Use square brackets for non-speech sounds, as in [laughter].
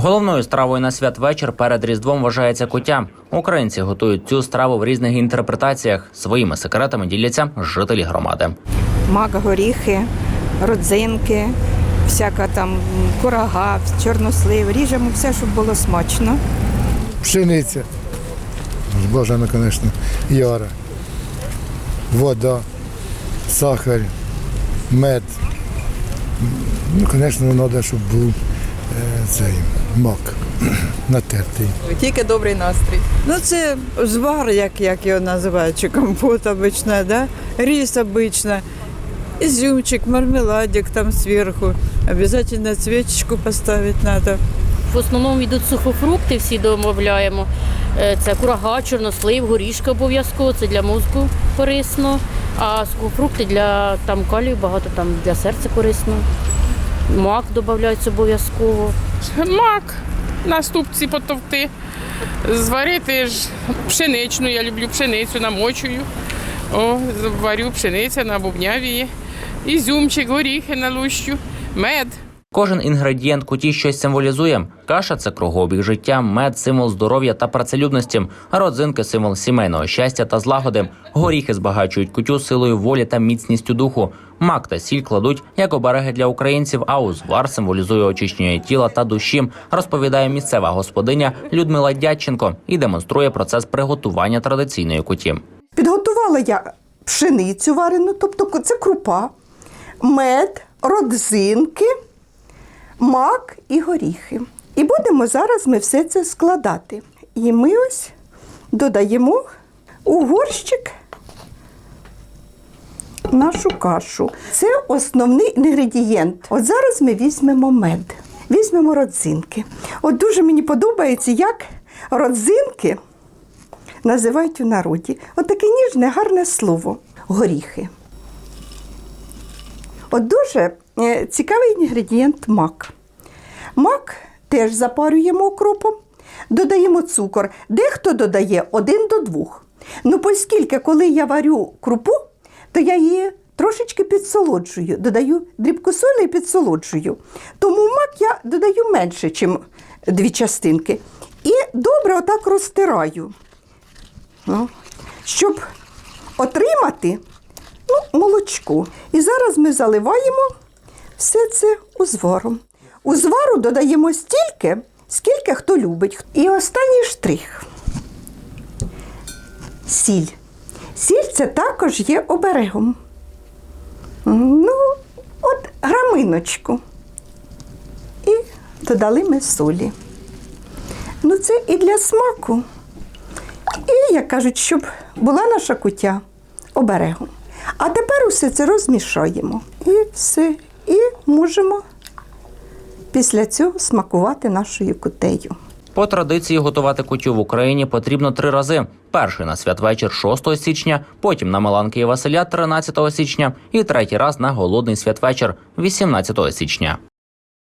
Головною стравою на святвечір перед Різдвом вважається куття. Українці готують цю страву в різних інтерпретаціях. Своїми секретами діляться жителі громади. мак, горіхи, родзинки, всяка там курага, чорнослив. Ріжемо все, щоб було смачно. пшениця. Бажано, звісно, яра, вода, сахар, мед. Ну, звісно, треба, щоб був цей мак [clears throat] натертий. Тільки добрий настрій. Ну, це звар, як, як його називають, чи компот обично, да? рис обично, изюмчик, мармеладик там сверху. Обязательно свечечку поставить надо. В основному йдуть сухофрукти, всі домовляємо. Е, Це курага, чорнослив, горішки обов'язково, це для мозку корисно. А сухофрукти для там калію багато, там для серця корисно. Мак додається обов'язково. Мак на ступці потовти, зварити ж пшеничну, я люблю пшеницю, намочую. О, варю пшениця на бубняві, ізюмчик, горіхи налущу, мед. Кожен інгредієнт куті щось символізує. Каша це кругообіг життя, мед символ здоров'я та працелюбності, родзинки символ сімейного щастя та злагоди. Горіхи збагачують кутю силою волі та міцністю духу. Мак та сіль кладуть як обереги для українців, а узвар символізує очищення тіла та душі, розповідає місцева господиня Людмила Дядченко і демонструє процес приготування традиційної куті. Підготувала я пшеницю варену, тобто це крупа, мед, родзинки, мак і горіхи. І будемо зараз ми все це складати. І ми ось додаємо у горщик нашу кашу. Це основний інгредієнт. От зараз ми візьмемо мед, візьмемо родзинки. От дуже мені подобається, як родзинки називають у народі. От таке ніжне, гарне слово горіхи. От дуже е, цікавий інгредієнт мак. Мак теж запарюємо окропом, додаємо цукор. Дехто додає один до двох. Ну, оскільки, коли я варю крупу, то я її трошечки підсолоджую, додаю дрібку солі і підсолоджую. Тому мак я додаю менше, ніж дві частинки. І добре отак розтираю. Ну, щоб отримати ну, молочко. І зараз ми заливаємо все це узваром. Узвару додаємо стільки, скільки хто любить. І останній штрих. Сіль. Сіль це також є оберегом. Ну, от граминочку. І додали ми солі. Ну, це і для смаку. І, як кажуть, щоб була наша куття оберегом. А тепер усе це розмішаємо. І все. І можемо після цього смакувати нашою кутею. По традиції готувати кутю в Україні потрібно три рази: перший на святвечір 6 січня, потім на Маланки і Василя 13 січня, і третій раз на голодний святвечір 18 січня.